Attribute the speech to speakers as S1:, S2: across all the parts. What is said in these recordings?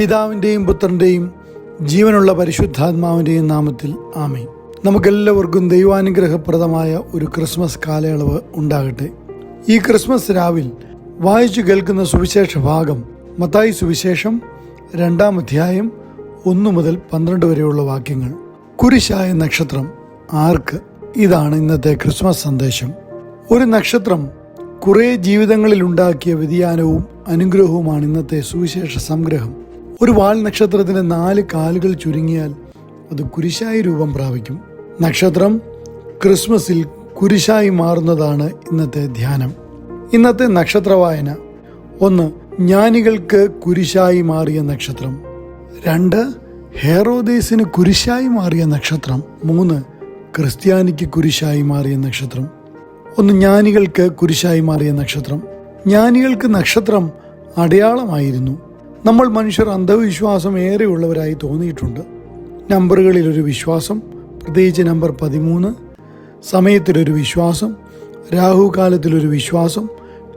S1: പിതാവിന്റെയും പുത്രന്റെയും ജീവനുള്ള പരിശുദ്ധാത്മാവിന്റെയും നാമത്തിൽ ആമേ നമുക്കെല്ലാവർക്കും ദൈവാനുഗ്രഹപ്രദമായ ഒരു ക്രിസ്മസ് കാലയളവ് ഉണ്ടാകട്ടെ. ഈ ക്രിസ്മസ് രാവിൽ വായിച്ചു കേൾക്കുന്ന സുവിശേഷ ഭാഗം മത്തായി സുവിശേഷം രണ്ടാം അധ്യായം ഒന്നു മുതൽ പന്ത്രണ്ട് വരെയുള്ള വാക്യങ്ങൾ. കുരിശായ നക്ഷത്രം ആർക്ക്? ഇതാണ് ഇന്നത്തെ ക്രിസ്മസ് സന്ദേശം. ഒരു നക്ഷത്രം കുറേ ജീവിതങ്ങളിൽ ഉണ്ടാക്കിയ വ്യതിയാനവും അനുഗ്രഹവുമാണ് ഇന്നത്തെ സുവിശേഷ സംഗ്രഹം. ഒരു വാൽ നക്ഷത്രത്തിന്റെ നാല് കാലുകൾ ചുരുങ്ങിയാൽ അത് കുരിശായി രൂപം പ്രാപിക്കും. നക്ഷത്രം ക്രിസ്മസിൽ കുരിശായി മാറുന്നതാണ് ഇന്നത്തെ ധ്യാനം. ഇന്നത്തെ നക്ഷത്ര വായന ഒന്ന് ജ്ഞാനികൾക്ക് കുരിശായി മാറിയ നക്ഷത്രം. രണ്ട് ഹേറോദേസിന് കുരിശായി മാറിയ നക്ഷത്രം. മൂന്ന് ക്രിസ്ത്യാനിക്ക് കുരിശായി മാറിയ നക്ഷത്രം. ഒന്ന് ജ്ഞാനികൾക്ക് കുരിശായി മാറിയ നക്ഷത്രം. ജ്ഞാനികൾക്ക് നക്ഷത്രം അടയാളമായിരുന്നു. നമ്മൾ മനുഷ്യർ അന്ധവിശ്വാസം ഏറെയുള്ളവരായി തോന്നിയിട്ടുണ്ട്. നമ്പറുകളിലൊരു വിശ്വാസം പ്രത്യേകിച്ച് നമ്പർ പതിമൂന്ന് സമയത്തിലൊരു വിശ്വാസം രാഹുകാലത്തിലൊരു വിശ്വാസം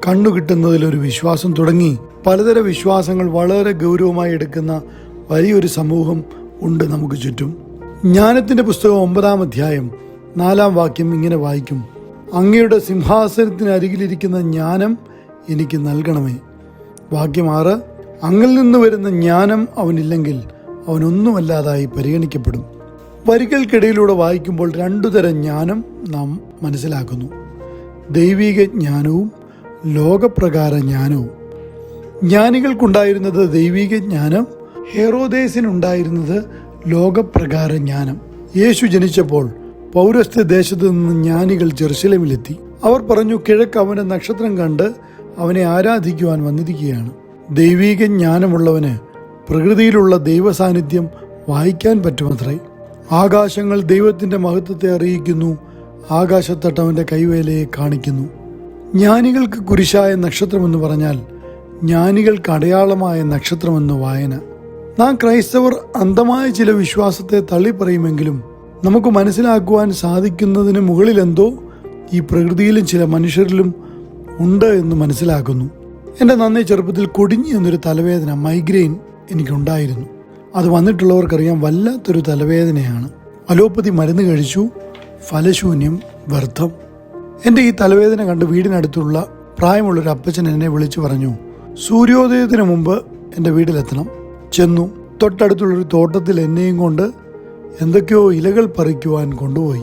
S1: കണ്ണു കിട്ടുന്നതിലൊരു വിശ്വാസം തുടങ്ങി പലതര വിശ്വാസങ്ങൾ വളരെ ഗൗരവമായി എടുക്കുന്ന വലിയൊരു സമൂഹം ഉണ്ട് നമുക്ക് ചുറ്റും. ജ്ഞാനത്തിന്റെ പുസ്തകം ഒമ്പതാം അധ്യായം നാലാം വാക്യം ഇങ്ങനെ വായിക്കും. അങ്ങയുടെ സിംഹാസനത്തിനരികിലിരിക്കുന്ന ജ്ഞാനം എനിക്ക് നൽകണമേ. വാക്യം ആറ് അങ്ങിൽ നിന്ന് വരുന്ന ജ്ഞാനം അവനില്ലെങ്കിൽ അവനൊന്നുമല്ലാതായി പരിഗണിക്കപ്പെടും. വരികൾക്കിടയിലൂടെ വായിക്കുമ്പോൾ രണ്ടു തരം ജ്ഞാനം നാം മനസ്സിലാക്കുന്നു. ദൈവിക ജ്ഞാനവും ലോകപ്രകാര ജ്ഞാനവും. ജ്ഞാനികൾക്കുണ്ടായിരുന്നത് ദൈവിക ജ്ഞാനം ഹെറോദേസിനുണ്ടായിരുന്നത് ലോകപ്രകാര ജ്ഞാനം. യേശു ജനിച്ചപ്പോൾ പൗരസ്ത്യ ദേശത്ത് നിന്ന് ജ്ഞാനികൾ ജെറുസലേമിലെത്തി. അവർ പറഞ്ഞു കിഴക്ക് അവന്റെ നക്ഷത്രം കണ്ട് അവനെ ആരാധിക്കുവാൻ വന്നിരിക്കുകയാണ്. ദൈവീക ജ്ഞാനമുള്ളവന് പ്രകൃതിയിലുള്ള ദൈവസാന്നിധ്യം വായിക്കാൻ പറ്റുമത്രേ. ആകാശങ്ങൾ ദൈവത്തിന്റെ മഹത്വത്തെ അറിയിക്കുന്നു. ആകാശത്തട്ടവന്റെ കൈവേലയെ കാണിക്കുന്നു. ജ്ഞാനികൾക്ക് കുരിശായ നക്ഷത്രമെന്ന് പറഞ്ഞാൽ ജ്ഞാനികൾക്ക് അടയാളമായ നക്ഷത്രമെന്ന് വായന. നാം ക്രൈസ്തവർ അന്ധമായ ചില വിശ്വാസത്തെ തള്ളിപ്പറയുമെങ്കിലും നമുക്ക് മനസ്സിലാക്കുവാൻ സാധിക്കുന്നതിന് മുകളിലെന്തോ ഈ പ്രകൃതിയിലും ചില മനുഷ്യരിലും ഉണ്ട് എന്ന് മനസ്സിലാക്കുന്നു. എന്റെ നന്നേ ചെറുപ്പത്തിൽ കൊടിഞ്ഞു എന്നൊരു തലവേദന മൈഗ്രെയിൻ എനിക്കുണ്ടായിരുന്നു. അത് വന്നിട്ടുള്ളവർക്കറിയാം വല്ലാത്തൊരു തലവേദനയാണ്. അലോപ്പതി മരുന്ന് കഴിച്ചു. ഫലശൂന്യം വ്യർത്ഥം. എന്റെ ഈ തലവേദന കണ്ട് വീടിനടുത്തുള്ള പ്രായമുള്ളൊരു അപ്പച്ചൻ എന്നെ വിളിച്ചു പറഞ്ഞു സൂര്യോദയത്തിന് മുമ്പ് എന്റെ വീട്ടിലെത്തണം. ചെന്നു. തൊട്ടടുത്തുള്ളൊരു തോട്ടത്തിൽ എന്നെയും കൊണ്ട് എന്തൊക്കെയോ ഇലകൾ പറിക്കുവാൻ കൊണ്ടുപോയി.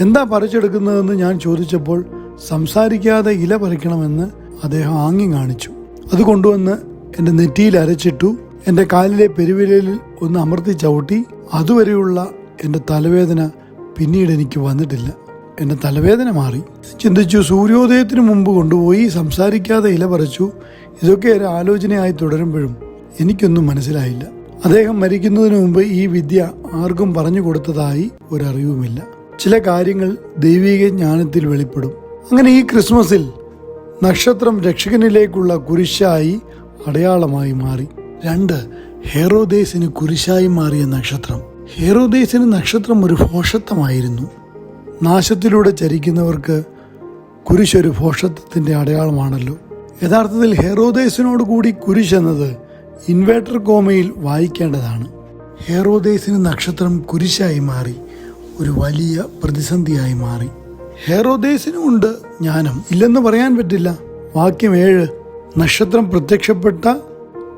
S1: എന്താ പറിച്ചെടുക്കുന്നതെന്ന് ഞാൻ ചോദിച്ചപ്പോൾ സംസാരിക്കാതെ ഇല പറിക്കണമെന്ന് അദ്ദേഹം ആങ്ങി കാണിച്ചു. അത് കൊണ്ടുവന്ന് എന്റെ നെറ്റിയിൽ അരച്ചിട്ടു എന്റെ കാലിലെ പെരുവിരലിൽ ഒന്ന് അമർത്തി ചവിട്ടി അതുവരെയുള്ള എന്റെ തലവേദന പിന്നീട് എനിക്ക് വന്നിട്ടില്ല. എന്റെ തലവേദന മാറി. ചിന്തിച്ചു സൂര്യോദയത്തിന് മുമ്പ് കൊണ്ടുപോയി സംസാരിക്കാതെ ഇല പറിച്ചു. ഇതൊക്കെ ഒരു ആലോചനയായി തുടരുമ്പോഴും എനിക്കൊന്നും മനസ്സിലായില്ല. അദ്ദേഹം മരിക്കുന്നതിന് മുമ്പ് ഈ വിദ്യ ആർക്കും പറഞ്ഞു കൊടുത്തതായി ഒരറിവുമില്ല. ചില കാര്യങ്ങൾ ദൈവിക ജ്ഞാനത്തിൽ വെളിപ്പെടും. അങ്ങനെ ഈ ക്രിസ്മസിൽ നക്ഷത്രം രക്ഷകനിലേക്കുള്ള കുരിശായി അടയാളമായി മാറി. രണ്ട് ഹേറോദേസിന് കുരിശായി മാറിയ നക്ഷത്രം. ഹേറോദേസിന് നക്ഷത്രം ഒരു ഭോഷത്വമായിരുന്നു നാശത്തിലൂടെ ചരിക്കുന്നവർക്ക് കുരിശൊരു ഭോഷത്വത്തിന്റെ അടയാളമാണല്ലോ. യഥാർത്ഥത്തിൽ ഹെറോദേസിനോട് കൂടി കുരിശ് എന്നത് ഇൻവേർട്ടർ കോമയിൽ വായിക്കേണ്ടതാണ്. ഹെറോദേസിന് നക്ഷത്രം കുരിശായി മാറി ഒരു വലിയ പ്രതിസന്ധിയായി മാറി. ഹെറോദേസിനും ഉണ്ട് ജ്ഞാനം. ഇല്ലെന്ന് പറയാൻ പറ്റില്ല. വാക്യം ഏഴ്. നക്ഷത്രം പ്രത്യക്ഷപ്പെട്ട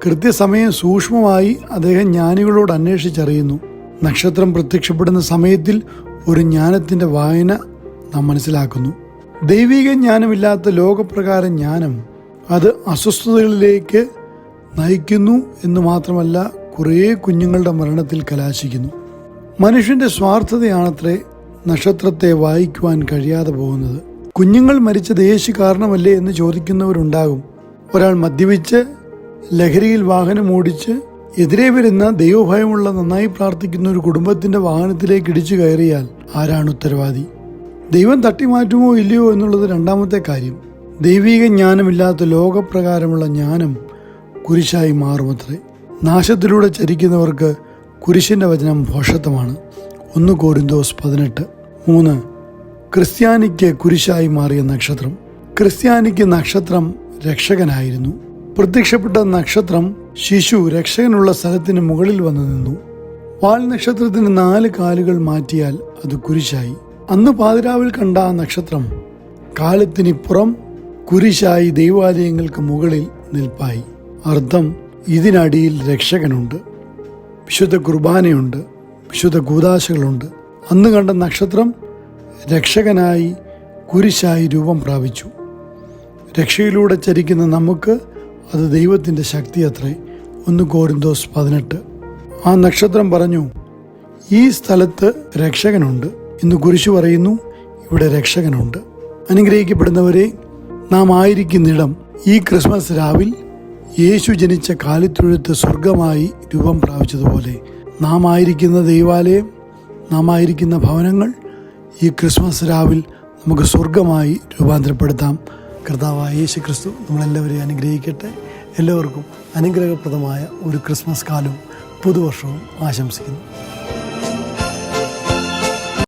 S1: കൃത്യസമയം സൂക്ഷ്മമായി അദ്ദേഹം ജ്ഞാനികളോട് അന്വേഷിച്ചറിയുന്നു. നക്ഷത്രം പ്രത്യക്ഷപ്പെടുന്ന സമയത്തിൽ ഒരു ജ്ഞാനത്തിന്റെ വായന നാം മനസ്സിലാക്കുന്നു. ദൈവിക ജ്ഞാനമില്ലാത്ത ലോകപ്രകാര ജ്ഞാനം അത് അസ്വസ്ഥതകളിലേക്ക് നയിക്കുന്നു എന്ന് മാത്രമല്ല കുറേ കുഞ്ഞുങ്ങളുടെ മരണത്തിൽ കലാശിക്കുന്നു. മനുഷ്യന്റെ സ്വാർത്ഥതയാണത്രേ നക്ഷത്രത്തെ വായിക്കുവാൻ കഴിയാതെ പോകുന്നത്. കുഞ്ഞുങ്ങൾ മരിച്ചത് യേശു കാരണമല്ലേ എന്ന് ചോദിക്കുന്നവരുണ്ടാകും. ഒരാൾ മദ്യപിച്ച് ലഹരിയിൽ വാഹനം ഓടിച്ച് എതിരെ വരുന്ന ദൈവഭയമുള്ള നന്നായി പ്രാർത്ഥിക്കുന്ന ഒരു കുടുംബത്തിന്റെ വാഹനത്തിലേക്ക് ഇടിച്ചു കയറിയാൽ ആരാണ് ഉത്തരവാദി? ദൈവം തട്ടിമാറ്റുമോ ഇല്ലയോ എന്നുള്ളത് രണ്ടാമത്തെ കാര്യം. ദൈവിക ജ്ഞാനമില്ലാത്ത ലോകപ്രകാരമുള്ള ജ്ഞാനം കുരിശായി മാറുമത്രേ. നാശത്തിലൂടെ ചരിക്കുന്നവർക്ക് കുരിശിന്റെ വചനം ഭോഷത്വമാണ് ഒന്ന് കോരിന്തോസ് പതിനെട്ട്. മൂന്ന് ക്രിസ്ത്യാനിക്ക് കുരിശായി മാറിയ നക്ഷത്രം. ക്രിസ്ത്യാനിക്ക് നക്ഷത്രം രക്ഷകനായിരുന്നു. പ്രത്യക്ഷപ്പെട്ട നക്ഷത്രം ശിശു രക്ഷകനുള്ള സ്ഥലത്തിന് മുകളിൽ വന്നു നിന്നു. വാൽ നക്ഷത്രത്തിന് നാല് കാലുകൾ മാറ്റിയാൽ അത് കുരിശായി. അന്ന് പാതിരാവിൽ കണ്ട ആ നക്ഷത്രം കാലത്തിനിപ്പുറം കുരിശായി ദൈവാലയങ്ങൾക്ക് മുകളിൽ നിൽപ്പായി. അർത്ഥം ഇതിനടിയിൽ രക്ഷകനുണ്ട്. വിശുദ്ധ കുർബാനയുണ്ട്. വിശുദ്ധ കൂതാശകളുണ്ട് അന്ന് കണ്ട നക്ഷത്രം രക്ഷകനായി കുരിശായി രൂപം പ്രാപിച്ചു. രക്ഷയിലൂടെ ചരിക്കുന്ന നമുക്ക് അത് ദൈവത്തിന്റെ ശക്തി അത്രേ. ഒന്ന് കോരിന്തോസ് പതിനെട്ട്. ആ നക്ഷത്രം പറഞ്ഞു ഈ സ്ഥലത്ത് രക്ഷകനുണ്ട്. ഇന്ന് കുരിശു പറയുന്നു ഇവിടെ രക്ഷകനുണ്ട്. അനുഗ്രഹിക്കപ്പെടുന്നവരെ നാം ആയിരിക്കുന്നിടം ഈ ക്രിസ്മസ് രാവിൽ യേശു ജനിച്ച കാലിത്തൊഴുത്ത് സ്വർഗമായി രൂപം പ്രാപിച്ചതുപോലെ നാം ആയിരിക്കുന്ന ദൈവാലയം നാം ആയിരിക്കുന്ന ഭവനങ്ങൾ ഈ ക്രിസ്മസ് രാവിൽ നമുക്ക് സ്വർഗമായി രൂപാന്തരപ്പെടുത്താം. കർത്താവായ യേശു ക്രിസ്തു നമ്മളെല്ലാവരെയും അനുഗ്രഹിക്കട്ടെ. എല്ലാവർക്കും അനുഗ്രഹപ്രദമായ ഒരു ക്രിസ്മസ് കാലവും പുതുവർഷവും ആശംസിക്കുന്നു.